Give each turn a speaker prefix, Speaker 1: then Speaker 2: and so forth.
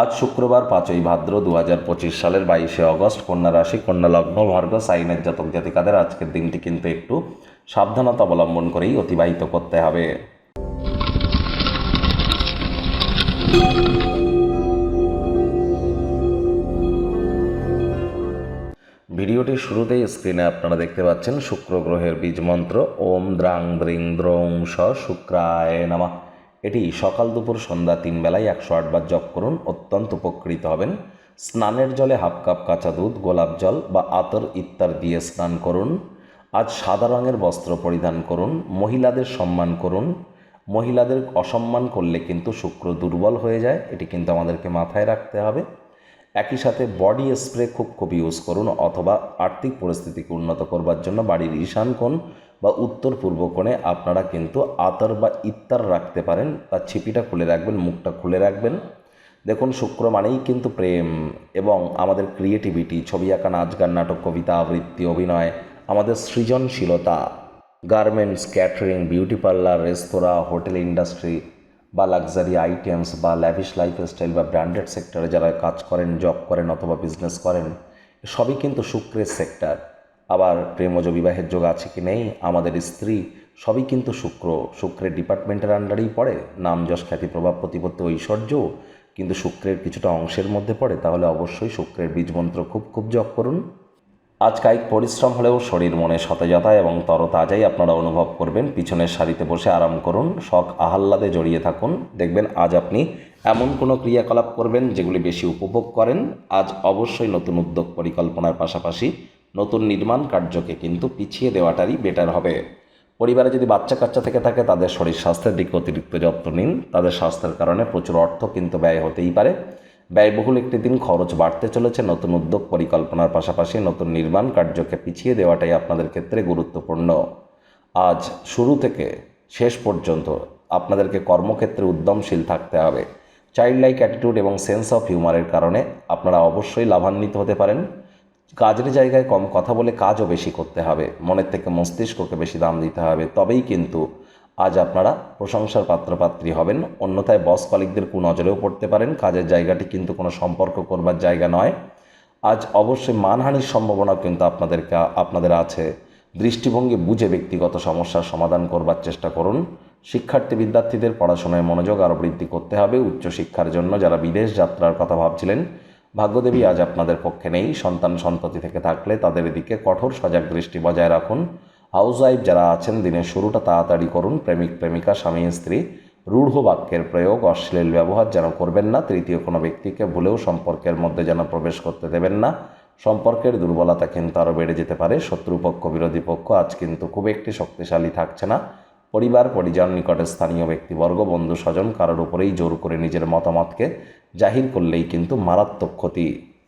Speaker 1: আজ শুক্রবার পাঁচই ভাদ্র দু হাজার পঁচিশ সালের বাইশে অগস্ট কন্যা রাশি, কন্যা লগ্ন ভার্গ সাইনের জাতক জাতিকাদের আজকের দিনটি কিন্তু একটু সাবধানতা অবলম্বন করেই অতিবাহিত করতে হবে। ভিডিওটির শুরুতেই স্ক্রিনে আপনারা দেখতে পাচ্ছেন শুক্র গ্রহের বীজ মন্ত্র, ওম দ্রাং দ্রিং দ্রৌং স শুক্রায় নামা। এটি সকাল দুপুর সন্ধ্যা তিন বেলায় একশো আটবার জপ করুন, অত্যন্ত উপকৃত হবেন। স্নানের জলে হাফ কাপ কাঁচা দুধ, গোলাপ জল বা আতর ইত্যাদি দিয়ে স্নান করুন। আজ সাদা রঙের বস্ত্র পরিধান করুন, মহিলাদের সম্মান করুন। মহিলাদের অসম্মান করলে কিন্তু শুক্র দুর্বল হয়ে যায়, এটি কিন্তু আমাদেরকে মাথায় রাখতে হবে। একই সাথে বডি স্প্রে খুব খুব ইউজ করুন অথবা আর্থিক পরিস্থিতিকে উন্নত করবার জন্য বাড়ির ঈশান কোণ বা উত্তর পূর্ব কোণে আপনারা কিন্তু আতর বা ইত্তার রাখতে পারেন। তার ছিপিটা খুলে রাখবেন, মুখটা খুলে রাখবেন। দেখুন, শুক্র মানেই কিন্তু প্রেম এবং আমাদের ক্রিয়েটিভিটি ছবি আঁকা, নাচ গান, নাটক, কবিতা, আবৃত্তি, অভিনয়, আমাদের সৃজনশীলতা গার্মেন্টস ক্যাটারিং বিউটি পার্লার রেস্তোরাঁ হোটেল ইন্ডাস্ট্রি বা লাক্সারি আইটেমস বা ল্যাভিশ লাইফস্টাইল বা ব্র্যান্ডেড সেক্টরে যারা কাজ করেন জব করেন অথবা বিজনেস করেন, সবই কিন্তু শুক্রের সেক্টর আবার প্রেমজ বিবাহের যোগ আছে কি নেই? আমাদের স্ত্রী সবই কিন্তু শুক্র। শুক্রের ডিপার্টমেন্টের আন্ডারেই পড়ে। নাম যশ খ্যাতি প্রভাব প্রতিপত্তি ঐশ্বর্য। কিন্তু শুক্রের কিছুটা অংশের মধ্যে পড়ে, তাহলে অবশ্যই শুক্রের বীজমন্ত্র খুব খুব জপ করুন। আজ কায়িক পরিশ্রম হলেও শরীর, মনে সতেজতা এবং তরতাজাই আপনারা অনুভব করবেন। পিছনের সারিতে বসে আরাম করুন, শখ আহ্লাদে জড়িয়ে থাকুন। দেখবেন আজ আপনি এমন কোনো ক্রিয়াকলাপ করবেন যেগুলি বেশি উপভোগ করেন। আজ অবশ্যই নতুন উদ্যোগ পরিকল্পনার পাশাপাশি নতুন নির্মাণ কার্যকে কিন্তু পিছিয়ে দেওয়াটারই বেটার হবে। পরিবারে যদি বাচ্চা কাচ্চা থেকে থাকে, তাদের শরীর স্বাস্থ্যের দিকে অতিরিক্ত যত্ন নিন। তাদের স্বাস্থ্যের কারণে প্রচুর অর্থ কিন্তু ব্যয় হতেই পারে। ব্যয়বহুল একটি দিন খরচ বাড়তে চলেছে। নতুন উদ্যোগ পরিকল্পনার পাশাপাশি নতুন নির্মাণ কার্যকে পিছিয়ে দেওয়াটাই আপনাদের ক্ষেত্রে গুরুত্বপূর্ণ। আজ শুরু থেকে শেষ পর্যন্ত আপনাদেরকে কর্মক্ষেত্রে উদ্যমশীল থাকতে হবে। চাইল্ড লাইক অ্যাটিটিউড এবং সেন্স অফ হিউমারের কারণে আপনারা অবশ্যই লাভান্বিত হতে পারেন। কাজের জায়গায় কম কথা বলে কাজও বেশি করতে হবে। মনের থেকে মস্তিষ্ককে বেশি দাম দিতে হবে। তবেই কিন্তু আজ আপনারা প্রশংসার পাত্রপাত্রী হবেন। অন্যথায় বস কলিকদের কুনজরেও পড়তে পারেন। কাজের জায়গাটি কিন্তু কোনো সম্পর্ক করবার জায়গা নয়। আজ অবশ্যই মানহানির সম্ভাবনা কিন্তু আপনাদেরকে, আপনাদের আছে। দৃষ্টিভঙ্গি বুঝে ব্যক্তিগত সমস্যার সমাধান করবার চেষ্টা করুন। শিক্ষার্থী বিদ্যার্থীদের পড়াশোনায় মনোযোগ আরও বৃদ্ধি করতে হবে। উচ্চশিক্ষার জন্য যারা বিদেশ যাত্রার কথা ভাবছিলেন ভাগ্যদেবী আজ আপনাদের পক্ষে নেই। সন্তান সন্ততি থেকে থাকলে তাদের দিকে কঠোর সজাগ দৃষ্টি বজায় রাখুন। হাউস ওয়াইফ যারা আছেন, দিনের শুরুটা তাড়াতাড়ি করুন। প্রেমিক, প্রেমিকা, স্বামী, স্ত্রী, রূঢ় বাক্যের প্রয়োগ, অশ্লীল ব্যবহার যেন করবেন না। তৃতীয় কোনো ব্যক্তিকে ভুলেও সম্পর্কের মধ্যে যেন প্রবেশ করতে দেবেন না। সম্পর্কের দুর্বলতা কিন্তু আরও বেড়ে যেতে পারে। শত্রুপক্ষ, বিরোধী পক্ষ আজ কিন্তু খুব একটি শক্তিশালী থাকছে না। পরিবার, পরিজন নিকটে স্থানীয় ব্যক্তিবর্গ বন্ধু স্বজন কারোর উপরেই জোর করে নিজের মতামতকে জাহির করলেই কিন্তু মারাত্মক ক্ষতি